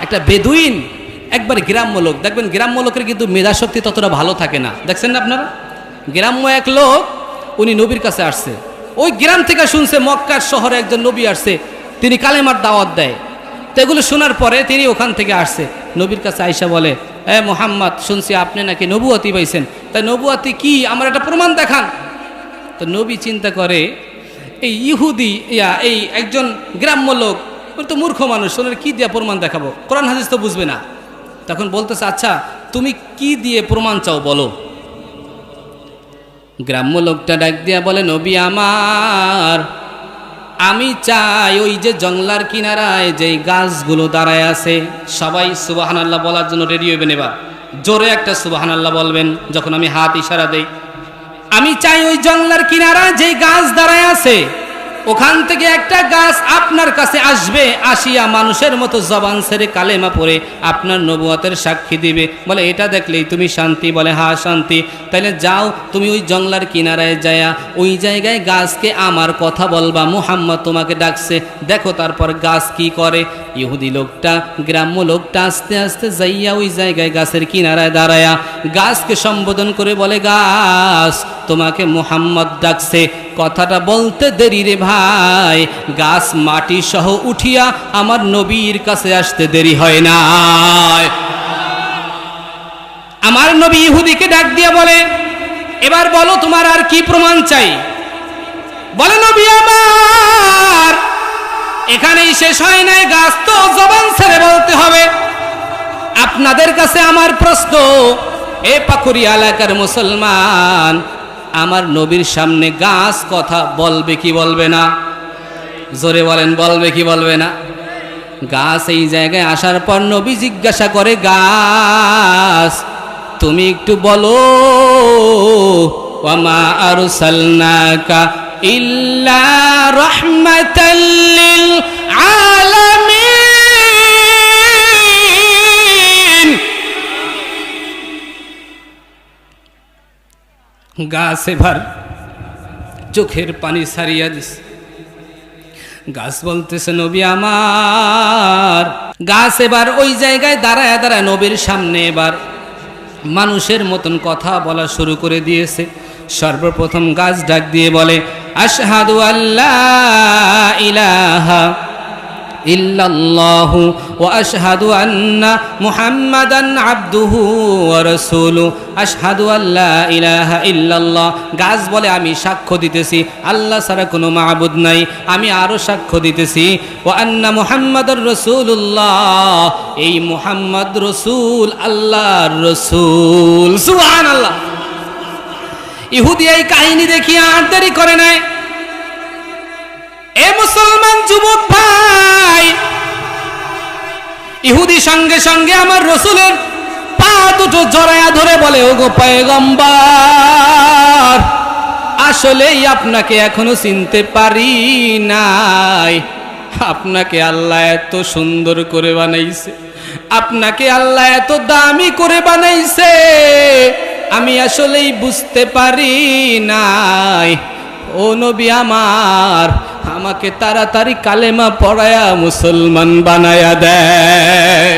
একটা বেদুইন, একবার গ্রাম্য লোক। দেখবেন গ্রাম্য লোকের কিন্তু মেধাশক্তি ততটা ভালো থাকে না। দেখছেন না আপনারা? গ্রাম্য এক লোক, উনি নবীর কাছে আসছে। ওই গ্রাম থেকে শুনছে মক্কার শহরে একজন নবী আসছে। তিনি কালেমার দাওয়াত দেয়। তো এগুলো শোনার পরে তিনি ওখান থেকে আসছে। নবীর কাছে আয়সা বলে, এ মোহাম্মদ, শুনছি আপনি নাকি নবুয়াতি পাইছেন। তাই নবুয়াতি কি? আমার একটা প্রমাণ দেখান। তো নবী চিন্তা করে, এই ইহুদি, ইয়া, এই একজন গ্রাম্য লোক ওর তো মূর্খ মানুষ ওনার কি দিয়ে প্রমাণ দেখাবো? কোরআন হাদিস তো বুঝবে না। তখন বলতেছে আচ্ছা তুমি কি দিয়ে প্রমাণ চাও বলো? গ্রাম্য লোকটা ডাক দিয়া বলে, নবী আমার, আমি চাই ওই যে জংলার কিনারায় যেই গাছগুলো দাঁড়ায় আছে, সবাই সুবাহান আল্লাহ বলার জন্য রেডি হইবেন এবার। জোরে একটা সুবাহান আল্লাহ বলবেন, যখন আমি হাত ইশারা দেই। আমি চাই ওই জংলার কিনারায় যেই গাছ দাঁড়ায় আছে, ওখান থেকে একটা গাছ আপনার কাছে আসবে, আসিয়া মানুষের মতো জবান ছেড়ে কালেমা পড়ে আপনার নবুয়াতের সাক্ষী দিবে। বলে, এটা দেখলেই তুমি শান্তি। বলে হা শান্তি। তাহলে যাও, তুমি ওই জংলার কিনারায় যায়া ওই জায়গায় গাছকে আমার কথা বলবা। মুহাম্মদ তোমাকে ডাকছে, দেখো তারপর গাছ কি করে। ইহুদি লোকটা, গ্রাম্য লোকটা আস্তে আস্তে যাইয়া ওই জায়গায় গাছের কিনারায় দাঁড়ায়া। গাছকে সম্বোধন করে বলে, গাছ, তোমাকে মুহাম্মদ ডাকছে। কথাটা বলতে দেরি রে ভাই। গাছ মাটি সহ উঠিয়া আমার নবীর কাছে আসতে দেরি হয় না। আমার নবী ইহুদিকে ডাক দিয়ে বলে, এবার বলো তোমার আর কি প্রমাণ চাই? বলে, নবী আমার, এখানেই শেষ হয় নাই। গাছ তো জবান ছেড়ে বলতে হবে। আপনাদের কাছে আমার প্রশ্ন এ পাকুরি এলাকার মুসলমান, আমার নবীর সামনে গাছ কথা বলবে কি বলবে না? জোরে বলেন, বলবে কি বলবে না? গাছ এই জায়গায় আসার পর নবী জিজ্ঞাসা করে, গাছ, তুমি একটু বলো ওয়ামা আরসালনাকা ইল্লা রাহমাতাল গাছ এবার চোখের পানি সারিয়া দিস গাছ বলতেছে, নবী আমার, গাছ এবার ওই জায়গায় দাঁড়ায় দাঁড়ায় নবীর সামনে এবার মানুষের মতন কথা বলা শুরু করে দিয়েছে। সর্বপ্রথম গাছ ডাক দিয়ে বলে, আশহাদু আল্লাহ ইলাহা আমি সাক্ষ্য দিতেছি। আল্লাহ ছাড়া কোনো মাবুদ নাই। আমি আরও সাক্ষ্য দিতেছি। ওয়া আন্না মুহাম্মাদার রাসূলুল্লাহ। এই মুহাম্মদ রসুল আল্লাহর রসুল। সুবহানাল্লাহ। ইহুদি এই কাহিনী দেখিয়া দেরি করে নাই। এ মুসলমান যুবক সঙ্গে সঙ্গে আমার রসুলের পা দুটো জড়ায়া ধরে বলে ও গো পয়গম্বর, আসলেই আপনাকে এখনও চিনতে পারি নাই। আপনাকে আল্লাহ এত সুন্দর করে বানাইছে, আপনাকে আল্লাহ এত দামি করে বানাইছে, আমি আসলেই বুঝতে পারি নাই। ও নবী আমার, আমাকে তাড়াতাড়ি কালেমা পড়ায়া মুসলমান বানায়া দেয়